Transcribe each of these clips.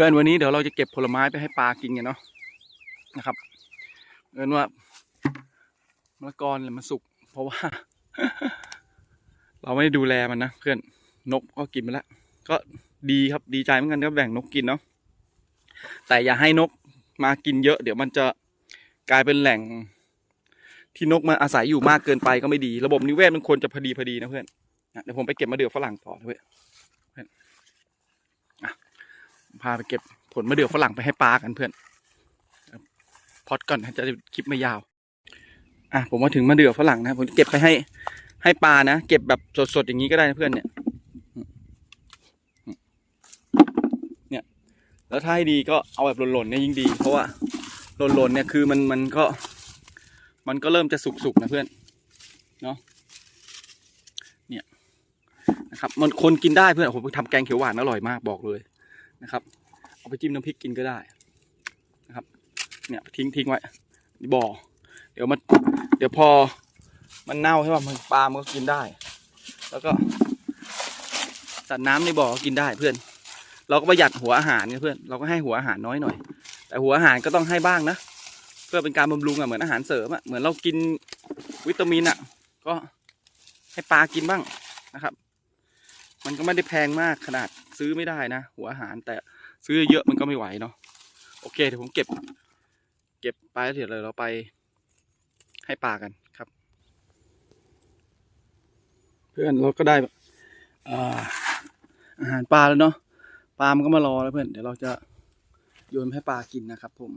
พื่อนวันนี้เดี๋ยวเราจะเก็บผลไม้ไปให้ปลากินกันเนาะนะครับเอินว่ามะละกอเนี่ยมันสุก เพราะว่า เราไม่ได้ดูแลมันนะเพื่อนนกก็กินไปแล้วก็ดีครับดีใจเหมือนกันก็แบ่งนกกินเนาะแต่อย่าให้นกมากินเยอะ เดี๋ยวมันจะกลายเป็นแหล่ง ที่นกมาอาศัยอยู่มากเกินไปก็ไม่ดี ระบบนิเวศมันควรจะพอดีพอดีนะเพื่อนเดี๋ยวผมไปเก็บมะเดื่อฝรั่งต่อเพื่อน พาไปเก็บผลมะเดื่อฝรั่งไปให้ปลากันเพื่อนพอดก่อนจะคลิปไม่ยาว อะผมมาถึงมะเดื่อฝรั่งนะผมเก็บไปให้ให้ปลานะเก็บแบบสดๆอย่างนี้ก็ได้นะเพื่อนเนี่ย เนี่ย แล้วถ้าให้ดีก็เอาแบบหล่นๆเนี่ยยิ่งดี เพราะว่าหล่นๆเนี่ยคือมันมันก็ มันก็เริ่มจะสุกๆนะเพื่อนเนาะเนี่ยนะครับ มันคนกินได้เพื่อนผมทำแกงเขียวหวานอร่อยมากบอกเลย นะครับ เอาไปจิ้มน้ำพริกกินก็ได้นะครับ เนี่ยทิ้งทิ้งไว้บ่อ เดี๋ยวมันเดี๋ยวพอมันเน่าใช่ป่ะมันปลามันก็กินได้ แล้วก็สัตว์น้ำในบ่อก็กินได้เพื่อน เราก็ประหยัดหัวอาหารไงเพื่อนเราก็ให้หัวอาหารน้อยหน่อย แต่หัวอาหารก็ต้องให้บ้างนะเพื่อเป็นการบำรุงอะเหมือนอาหารเสริมอะเหมือนเรากินวิตามินอะ ก็ให้ปลากินบ้างนะครับ มันก็ไม่ได้แพงมากขนาดซื้อไม่ได้นะ หัวอาหารแต่ซื้อเยอะมันก็ไม่ไหวเนาะโอเคเดี๋ยวผมเก็บ เก็บไปล้วเดี๋ยวเราไป ให้ปลากันครับ เพื่อนเราก็ได้อาอาหารปลาแล้วเนาะปลามันก็มารอแล้วเพื่อนเดี๋ยวเราจะโยนให้ปลากินนะครับ ผม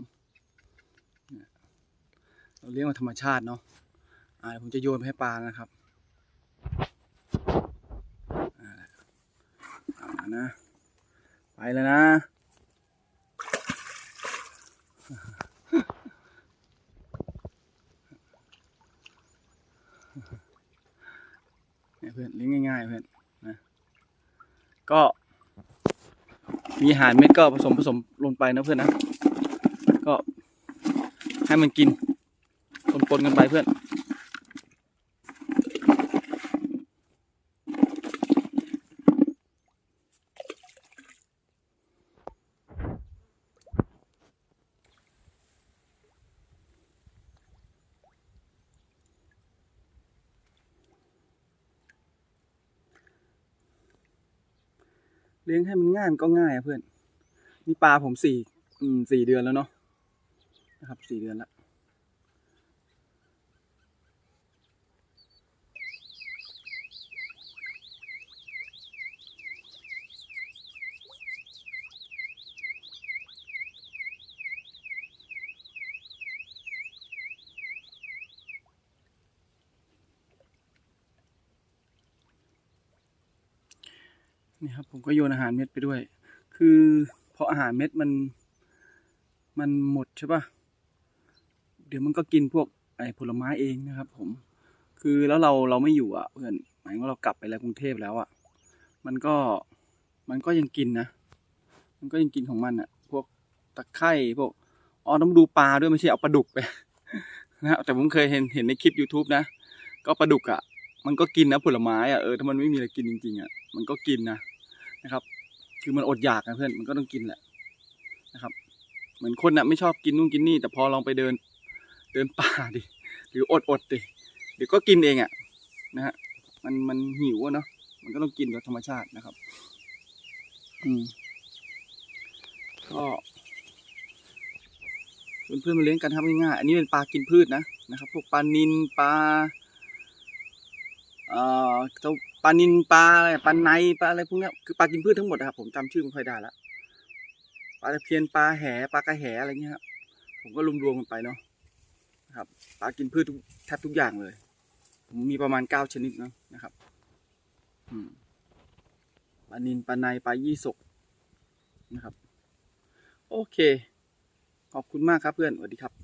เราเลี้ยงมาธรรมชาติเนาะอ่าผมจะโยนไปให้ปลานะครับ อ่าอ่า นะ ไปแล้วนะ เนี่ยเพื่อนเลี้ยงง่ายๆเพื่อนนะก็ มีอาหารเม็ดก็ผสมผสมลงไปนะเพื่อนนะ ก็ให้มันกินปนๆกันไปเพื่อน เลี้ยงให้มันง่ายมันก็ง่ายอะเพื่อน นี่ปลาผมสี่อืมสี่เดือนแล้วเนาะนะครับสี่เดือนแล้ว นี่ครับผมก็โยนอาหารเม็ดไปด้วย คือพออาหารเม็ดมัน มันหมดใช่ปะเดี๋ยวมันก็กินพวกไอ้ผลไม้เองนะครับ ผม คือแล้วเราเราไม่อยู่อะเพื่อนหมายว่าเรากลับไปแล้วกรุงเทพแล้วอะ มันก็มันก็ยังกินนะ มันก็ยังกินของมันอะ พวกตะไคร่พวกอ๋อต้องดูปลาด้วยไม่ใช่เอาปลาดุกไปนะแต่ผมเคยเห็นเห็นในคลิป YouTube นะ ก็ปลาดุกอะ มันก็กินนะผลไม้อะเออถ้ามันไม่มีอะไรกินจริงๆอะ มันก็กินนะ นะครับ คือมันอดอยากนะเพื่อนมันก็ต้องกินแหละนะครับ เหมือนคนน่ะไม่ชอบกินนู่นกินนี่ แต่พอลองไปเดินเดินป่าดิหรืออดอดดิเดี๋ยวก็กินเองอะนะฮะมันมันหิวอะเนาะมันก็ต้องกินแบบธรรมชาตินะครับ อืมก็เพื่อนๆมาเลี้ยงกันทำง่ายๆอันนี้เป็นปลากินพืชนะนะครับ พวกปลานินปลาเอ่อเจ้า ปลานินปลาอะไรปลาในปลาอะไรพวกเนี้ยคือปลากินพืชทั้งหมดนะครับผมจำชื่อไม่ค่อยได้ละปลาตะเพียนปลาแหปลากระแหอะไรเงี้ยครับผมก็รวมๆกันไปเนาะนะครับปลากินพืชทุกแทบทุกอย่างเลย ผมมีประมาณเก้าชนิดเนาะนะครับอปลานินปลาในปลายี่สกนะครับ โอเค ขอบคุณมากครับเพื่อนสวัสดีครับ